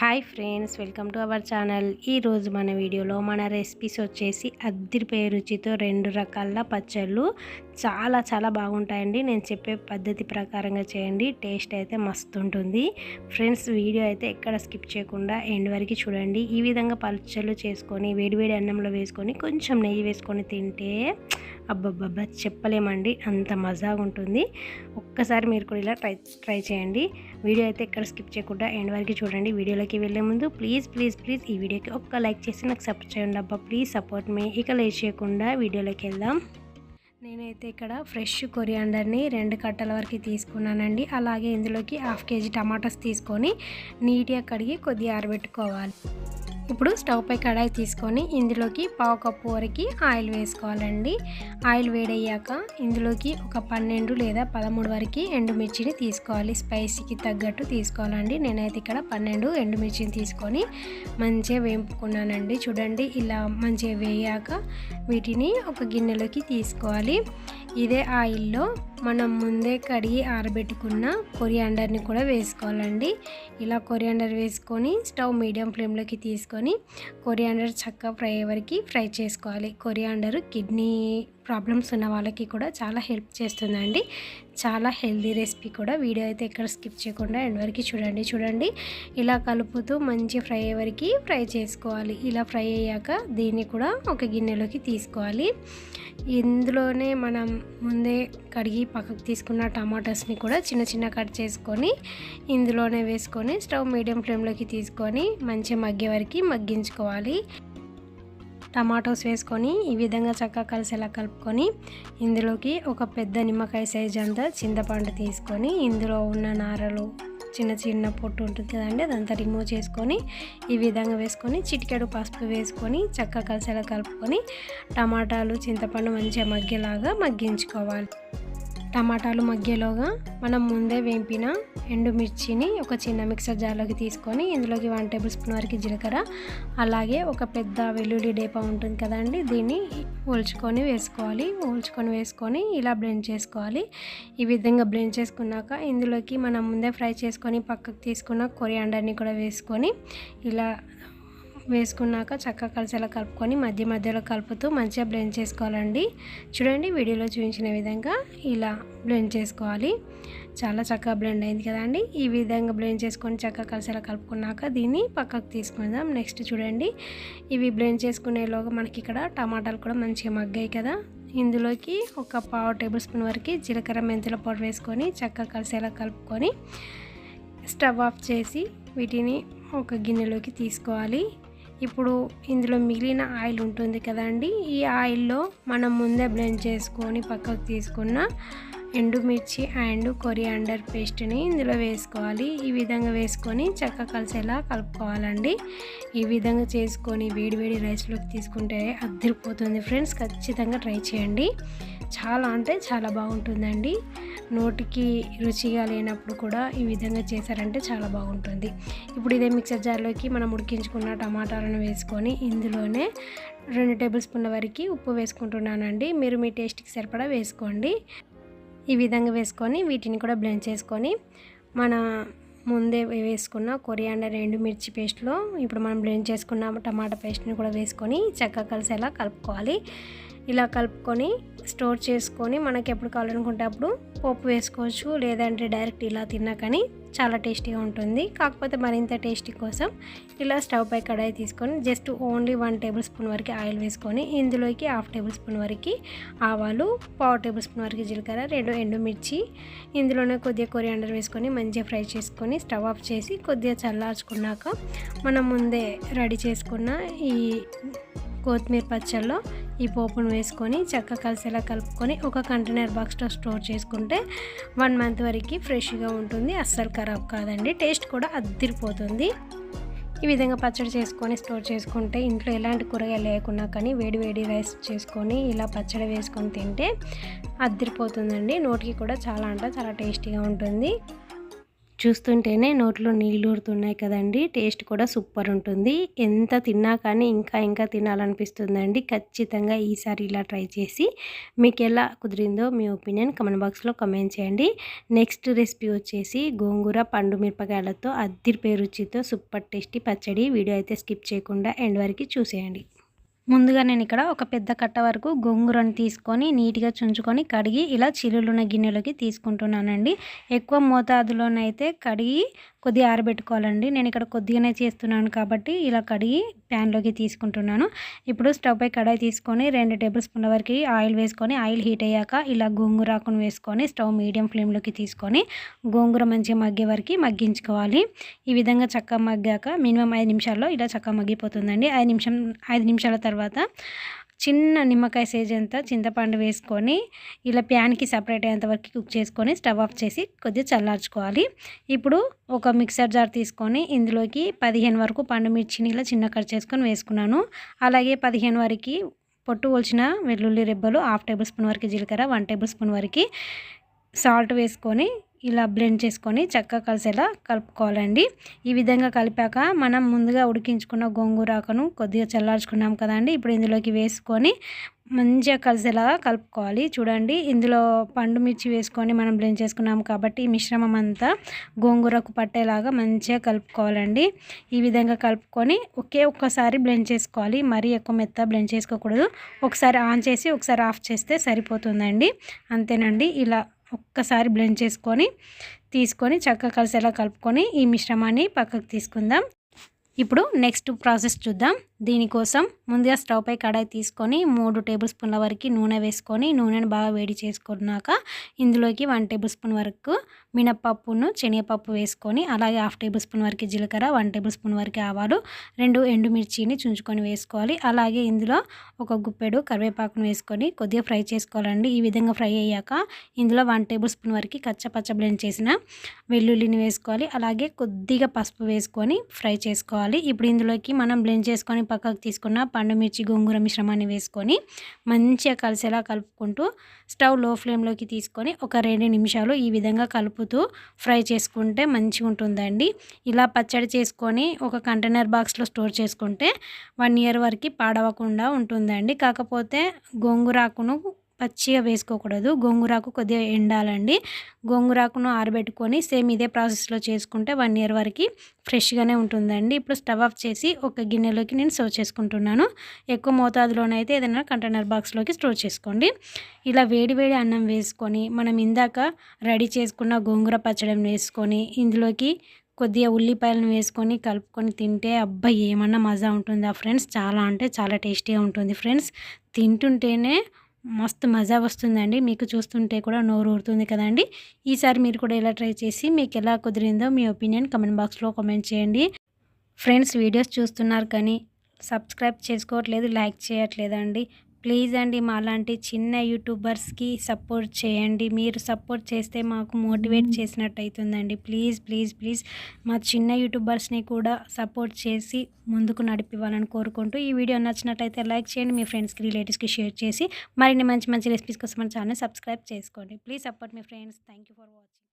Hi friends welcome to our channel. ఈరోజు మన వీడియోలో మన రెసిపీస్ వచ్చేసి అద్దిరిపోయే రుచితో రెండు రకాల పచ్చళ్ళు. చాలా చాలా బాగుంటాయండి. నేను చెప్పే పద్ధతి ప్రకారంగా చేయండి. టేస్ట్ అయితే మస్తు ఉంటుంది. ఫ్రెండ్స్ వీడియో అయితే ఎక్కడ స్కిప్ చేయకుండా ఎండ్ వరకు చూడండి. ఈ విధంగా పచ్చళ్ళు చేసుకొని వేడివేడి అన్నంలో వేసుకొని కొంచెం నెయ్యి వేసుకొని తింటే అబ్బబ్బబ్బా చెప్పలేమండి. అంత మజాగా ఉంటుంది ఒక్కసారి మీరు కూడా ఇలా ట్రై ట్రై చేయండి. వీడియో అయితే ఎక్కడ స్కిప్ చేయకుండా ఎండ్ వరకు చూడండి. వీడియోలోకి వెళ్ళే ముందు ప్లీజ్ ప్లీజ్ ప్లీజ్ ఈ వీడియోకి ఒక్క లైక్ చేసి నాకు సపోర్ట్ చేయండి అబ్బా. Please support me. ఇక లేట్ చేయకుండా వీడియోలోకి వెళ్దాం. నేనైతే ఇక్కడ ఫ్రెష్ కొరియాండర్ని రెండు కట్టల వరకు తీసుకున్నానండి. అలాగే ఇందులోకి హాఫ్ కేజీ టమాటాస్ తీసుకొని నీట్గా కడిగి కొద్దిగా ఆరబెట్టుకోవాలి. ఇప్పుడు స్టవ్ పై కడాయి తీసుకొని ఇందులోకి పావు కప్పు వరకు ఆయిల్ వేసుకోవాలండి. ఆయిల్ వేడయ్యాక ఇందులోకి ఒక పన్నెండు లేదా పదమూడు వరకు ఎండుమిర్చిని తీసుకోవాలి. స్పైసీకి తగ్గట్టు తీసుకోవాలండి. నేనైతే ఇక్కడ పన్నెండు ఎండుమిర్చిని తీసుకొని మంచిగా వేపుకున్నానండి. చూడండి ఇలా మంచిగా వేయాక వీటిని ఒక గిన్నెలోకి తీసుకోవాలి. ఇదే ఆయిల్లో మనం ముందే కడిగి ఆరబెట్టుకున్న కొరియాండర్ని కూడా వేసుకోవాలండి. ఇలా కొరియాండర్ వేసుకొని స్టవ్ మీడియం ఫ్లేమ్లోకి తీసుకొని కొరియాండర్ చక్కగా ఫ్రై వరకు ఫ్రై చేసుకోవాలి. కొరియాండర్ కిడ్నీ ప్రాబ్లమ్స్ ఉన్న వాళ్ళకి కూడా చాలా హెల్ప్ చేస్తుందండి. చాలా హెల్దీ రెసిపీ కూడా వీడియో అయితే ఎక్కడ స్కిప్ చేయకుండా ఎండ్ వరకు చూడండి. చూడండి ఇలా కలుపుతూ మంచి ఫ్రై అయ్యే వరకు ఫ్రై చేసుకోవాలి. ఇలా ఫ్రై అయ్యాక దీన్ని కూడా ఒక గిన్నెలోకి తీసుకోవాలి. ఇందులోనే మనం ముందే కడిగి పక్కకు తీసుకున్న టమాటాస్ని కూడా చిన్న చిన్న కట్ చేసుకొని ఇందులోనే వేసుకొని స్టవ్ మీడియం ఫ్లేమ్లోకి తీసుకొని మంచిగా మగ్గే వరకు మగ్గించుకోవాలి. టమాటోస్ వేసుకొని ఈ విధంగా చక్కగా కలిసేలా కలుపుకొని ఇందులోకి ఒక పెద్ద నిమ్మకాయ సైజ్ అంతా చింతపండు తీసుకొని ఇందులో ఉన్న నారలు చిన్న చిన్న పొట్టు ఉంటుంది కదండి అదంతా రిమూవ్ చేసుకొని ఈ విధంగా వేసుకొని చిటికెడు పసుపు వేసుకొని చక్కగా కలిసేలా కలుపుకొని టమాటాలు చింతపండు మంచిగా మగ్గేలాగా మగ్గించుకోవాలి. టమాటాలు మగ్గేలోగా మనం ముందే వేంపిన ఎండుమిర్చిని ఒక చిన్న మిక్సర్ జార్లోకి తీసుకొని ఇందులోకి వన్ టేబుల్ స్పూన్ వరకు జీలకర్ర అలాగే ఒక పెద్ద వెల్లుల్లి డేపా ఉంటుంది కదండి దీన్ని ఓల్చుకొని వేసుకోవాలి. ఓల్చుకొని వేసుకొని ఇలా బ్లెండ్ చేసుకోవాలి. ఈ విధంగా బ్లెండ్ చేసుకున్నాక ఇందులోకి మనం ముందే ఫ్రై చేసుకొని పక్కకు తీసుకున్న కొరియాండర్ని కూడా వేసుకొని ఇలా వేసుకున్నాక చక్కగా కలిసేలా కలుపుకొని మధ్య మధ్యలో కలుపుతూ మంచిగా బ్లెండ్ చేసుకోవాలండి. చూడండి వీడియోలో చూపించిన విధంగా ఇలా బ్లెండ్ చేసుకోవాలి. చాలా చక్కగా బ్లెండ్ అయింది కదండి. ఈ విధంగా బ్లెండ్ చేసుకొని చక్కగా కలిసేలా కలుపుకున్నాక దీన్ని పక్కకు తీసుకుందాం. నెక్స్ట్ చూడండి ఇవి బ్లెండ్ చేసుకునేలోగా మనకి ఇక్కడ టమాటాలు కూడా మంచిగా మగ్గాయి కదా. ఇందులోకి ఒక పావు టేబుల్ స్పూన్ వరకు జీలకర్ర మెంతుల పౌడర్ వేసుకొని చక్కగా కలిసేలా కలుపుకొని స్టవ్ ఆఫ్ చేసి వీటిని ఒక గిన్నెలోకి తీసుకోవాలి. ఇప్పుడు ఇందులో మిగిలిన ఆయిల్ ఉంటుంది కదండి ఈ ఆయిల్లో మనం ముందే బ్లెండ్ చేసుకొని పక్కకు తీసుకున్న ఎండుమిర్చి అండ్ కొరియాండర్ పేస్ట్ని ఇందులో వేసుకోవాలి. ఈ విధంగా వేసుకొని చక్క కలిసేలా కలుపుకోవాలండి. ఈ విధంగా చేసుకొని వేడివేడి రైస్లోకి తీసుకుంటే అద్దరిపోతుంది. ఫ్రెండ్స్ ఖచ్చితంగా ట్రై చేయండి. చాలా అంటే చాలా బాగుంటుందండి. నోటికి రుచిగా లేనప్పుడు కూడా ఈ విధంగా చేశారంటే చాలా బాగుంటుంది. ఇప్పుడు ఇదే మిక్సర్ జార్లోకి మనం ఉడికించుకున్న టమాటాలను వేసుకొని ఇందులోనే రెండు టేబుల్ స్పూన్ల వరకు ఉప్పు వేసుకుంటున్నానండి. మీరు మీ టేస్ట్కి సరిపడా వేసుకోండి. ఈ విధంగా వేసుకొని వీటిని కూడా బ్లెండ్ చేసుకొని మన ముందే వేసుకున్న కొరియాండర్ ఎండుమిర్చి పేస్ట్లో ఇప్పుడు మనం బ్లెండ్ చేసుకున్న టమాటా పేస్ట్ని కూడా వేసుకొని చక్కగా కలిసేలా కలుపుకోవాలి. ఇలా కలుపుకొని స్టోర్ చేసుకొని మనకి ఎప్పుడు కావాలనుకుంటే అప్పుడు పప్పు వేసుకోవచ్చు లేదంటే డైరెక్ట్ ఇలా తిన్నా కానీ చాలా టేస్టీగా ఉంటుంది. కాకపోతే మరింత టేస్టీ కోసం ఇలా స్టవ్ పై కడాయి తీసుకొని just only one tablespoon వరకు ఆయిల్ వేసుకొని ఇందులోకి హాఫ్ టేబుల్ స్పూన్ వరకు ఆవాలు పావు టేబుల్ స్పూన్ వరకు జీలకర్ర రెండు ఎండుమిర్చి ఇందులోనే కొద్దిగా కొరియాండర్ వేసుకొని మంచిగా ఫ్రై చేసుకొని స్టవ్ ఆఫ్ చేసి కొద్దిగా చల్లార్చుకున్నాక మనం ముందే రెడీ చేసుకున్న ఈ కొత్తిమీర పచ్చల్లో ఈ పోపును వేసుకొని చక్క కలిసేలా కలుపుకొని ఒక కంటైనర్ బాక్స్లో స్టోర్ చేసుకుంటే వన్ మంత్ వరకు ఫ్రెష్గా ఉంటుంది. అస్సలు ఖరాబ్ కాదండి. టేస్ట్ కూడా అద్దిరిపోతుంది. ఈ విధంగా పచ్చడి చేసుకొని స్టోర్ చేసుకుంటే ఇంట్లో ఎలాంటి కూరగాయలు లేకున్నా కానీ వేడి వేడి రైస్ చేసుకొని ఇలా పచ్చడి వేసుకొని తింటే అద్దరిపోతుందండి. నోటికి కూడా చాలా అంటే చాలా టేస్టీగా ఉంటుంది. చూస్తుంటేనే నోట్లో నీళ్ళు ఊరుతున్నాయి కదండి. టేస్ట్ కూడా సూపర్ ఉంటుంది. ఎంత తిన్నా కానీ ఇంకా ఇంకా తినాలనిపిస్తుందండి. ఖచ్చితంగా ఈసారి ఇలా ట్రై చేసి మీకు ఎలా కుదిరిందో మీ ఒపీనియన్ కమెంట్ బాక్స్లో కమెంట్ చేయండి. నెక్స్ట్ రెసిపీ వచ్చేసి గోంగూర పండు మిరపకాయలతో అద్దిరిపే రుచితో సూపర్ టేస్టీ పచ్చడి. వీడియో అయితే స్కిప్ చేయకుండా ఎండ్ వరకు చూసేయండి. ముందుగా నేను ఇక్కడ ఒక పెద్ద కట్ట వరకు గోంగూరను తీసుకొని నీట్గా చుంచుకొని కడిగి ఇలా చిల్లులున్న గిన్నెలోకి తీసుకుంటున్నానండి. ఎక్కువ మోతాదులోనైతే కడిగి కొద్దిగా ఆరబెట్టుకోవాలండి. నేను ఇక్కడ కొద్దిగానే చేస్తున్నాను కాబట్టి ఇలా కడిగి ప్యాన్లోకి తీసుకుంటున్నాను. ఇప్పుడు స్టవ్ పై కడాయి తీసుకొని రెండు టేబుల్ స్పూన్ల వరకు ఆయిల్ వేసుకొని ఆయిల్ హీట్ అయ్యాక ఇలా గోంగూరాకును వేసుకొని స్టవ్ మీడియం ఫ్లేమ్లోకి తీసుకొని గోంగూర మంచిగా మగ్గే వరకు మగ్గించుకోవాలి. ఈ విధంగా చక్క మగ్గాక మినిమం ఐదు నిమిషాల్లో ఇలా చక్క మగ్గిపోతుందండి. ఐదు నిమిషం ఐదు నిమిషాల తర్వాత చిన్న నిమ్మకాయ సైజ్ అంతా చింతపండు వేసుకొని ఇలా ప్యాన్కి సపరేట్ అయ్యేంత వరకు కుక్ చేసుకొని స్టవ్ ఆఫ్ చేసి కొద్దిగా చల్లార్చుకోవాలి. ఇప్పుడు ఒక మిక్సర్ జార్ తీసుకొని ఇందులోకి పదిహేను వరకు పండు మిర్చిని ఇలా చిన్న కట్ చేసుకొని వేసుకున్నాను. అలాగే పదిహేను వరకు పొట్టు ఒలిచిన వెల్లుల్లి రెబ్బలు హాఫ్ టేబుల్ స్పూన్ వరకు జీలకర్ర వన్ టేబుల్ స్పూన్ వరకు సాల్ట్ వేసుకొని ఇలా బ్లెండ్ చేసుకొని చక్కగా కలిసేలా కలుపుకోవాలండి. ఈ విధంగా కలిపాక మనం ముందుగా ఉడికించుకున్న గోంగూరాకను కొద్దిగా చల్లార్చుకున్నాం కదండి. ఇప్పుడు ఇందులోకి వేసుకొని మంచిగా కలిసేలాగా కలుపుకోవాలి. చూడండి ఇందులో పండు మిర్చి వేసుకొని మనం బ్లెండ్ చేసుకున్నాం కాబట్టి ఈ మిశ్రమం అంతా గోంగూరకు పట్టేలాగా మంచిగా కలుపుకోవాలండి. ఈ విధంగా కలుపుకొని ఒకే ఒక్కసారి బ్లెండ్ చేసుకోవాలి. మరీ ఎక్కువ మెత్త బ్లెండ్ చేసుకోకూడదు. ఒకసారి ఆన్ చేసి ఒకసారి ఆఫ్ చేస్తే సరిపోతుందండి. అంతేనండి. ఇలా ఒక్కసారి బ్లెండ్ చేసుకొని తీసుకొని చక్కగా కలిసేలా కలుపుకొని ఈ మిశ్రమాన్ని పక్కకు తీసుకుందాం. ఇప్పుడు నెక్స్ట్ ప్రాసెస్ చూద్దాం. దీనికోసం ముందుగా స్టవ్ పై కడాయి తీసుకొని మూడు టేబుల్ స్పూన్ల వరకు నూనె వేసుకొని నూనెను బాగా వేడి చేసుకున్నాక ఇందులోకి వన్ టేబుల్ స్పూన్ వరకు మినప్పప్పును శనగపప్పు వేసుకొని అలాగే హాఫ్ టేబుల్ స్పూన్ వరకు జీలకర్ర వన్ టేబుల్ స్పూన్ వరకు ఆవాలు రెండు ఎండుమిర్చిని చుంచుకొని వేసుకోవాలి. అలాగే ఇందులో ఒక గుప్పెడు కరివేపాకును వేసుకొని కొద్దిగా ఫ్రై చేసుకోవాలండి. ఈ విధంగా ఫ్రై అయ్యాక ఇందులో వన్ టేబుల్ స్పూన్ వరకు కచ్చపచ్చ బ్లెండ్ చేసిన వెల్లుల్లిని వేసుకోవాలి. అలాగే కొద్దిగా పసుపు వేసుకొని ఫ్రై చేసుకోవాలి. ఇప్పుడు ఇందులోకి మనం బ్లెండ్ చేసుకొని పక్కకు తీసుకున్న పండు మిర్చి గోంగూర మిశ్రమాన్ని వేసుకొని మంచిగా కలిసేలా కలుపుకుంటూ స్టవ్లో ఫ్లేమ్లోకి తీసుకొని ఒక రెండు నిమిషాలు ఈ విధంగా కలుపుతూ ఫ్రై చేసుకుంటే మంచిగా ఉంటుందండి. ఇలా పచ్చడి చేసుకొని ఒక కంటైనర్ బాక్స్లో స్టోర్ చేసుకుంటే వన్ ఇయర్ వరకు పాడవకుండా ఉంటుందండి. కాకపోతే గోంగూరాకును పచ్చిగా వేసుకోకూడదు. గోంగూరాకు కొద్దిగా ఎండాలండి. గోంగూరాకును ఆరబెట్టుకొని సేమ్ ఇదే ప్రాసెస్లో చేసుకుంటే వన్ ఇయర్ వరకు ఫ్రెష్గానే ఉంటుందండి. ఇప్పుడు స్టవ్ ఆఫ్ చేసి ఒక గిన్నెలోకి నేను సర్వ్ చేసుకుంటున్నాను. ఎక్కువ మోతాదులోనైతే ఏదైనా కంటైనర్ బాక్స్లోకి స్టోర్ చేసుకోండి. ఇలా వేడి వేడి అన్నం వేసుకొని మనం ఇందాక రెడీ చేసుకున్న గోంగూర పచ్చడిని వేసుకొని ఇందులోకి కొద్దిగా ఉల్లిపాయలను వేసుకొని కలుపుకొని తింటే అబ్బాయి ఏమన్నా మజా ఉంటుందా. ఫ్రెండ్స్ చాలా అంటే చాలా టేస్టీగా ఉంటుంది. ఫ్రెండ్స్ తింటుంటేనే మస్తు మజా వస్తుందండి. మీకు చూస్తుంటే కూడా నోరు ఊరుతుంది కదండి. ఈసారి మీరు కూడా ఇలా ట్రై చేసి మీకు ఎలా కుదిరిందో మీ ఒపీనియన్ కమెంట్ బాక్స్లో కమెంట్ చేయండి. ఫ్రెండ్స్ వీడియోస్ చూస్తున్నారు కానీ సబ్స్క్రైబ్ చేసుకోవట్లేదు లైక్ చేయట్లేదండి. ప్లీజ్ అండి మాలాంటి చిన్న యూట్యూబర్స్కి సపోర్ట్ చేయండి. మీరు సపోర్ట్ చేస్తే మాకు మోటివేట్ చేసినట్టు అవుతుందండి ప్లీజ్ ప్లీజ్ ప్లీజ్ మా చిన్న యూట్యూబర్స్ని కూడా సపోర్ట్ చేసి ముందుకు నడిపివ్వాలని కోరుకుంటూ ఈ వీడియో నచ్చినట్టయితే లైక్ చేయండి మీ ఫ్రెండ్స్కి రిలేటివ్స్కి షేర్ చేసి మరిన్ని మంచి మంచి రెసిపీస్ కోసం మన ఛానల్ సబ్స్క్రైబ్ చేసుకోండి. Please support me friends. Thank for watching.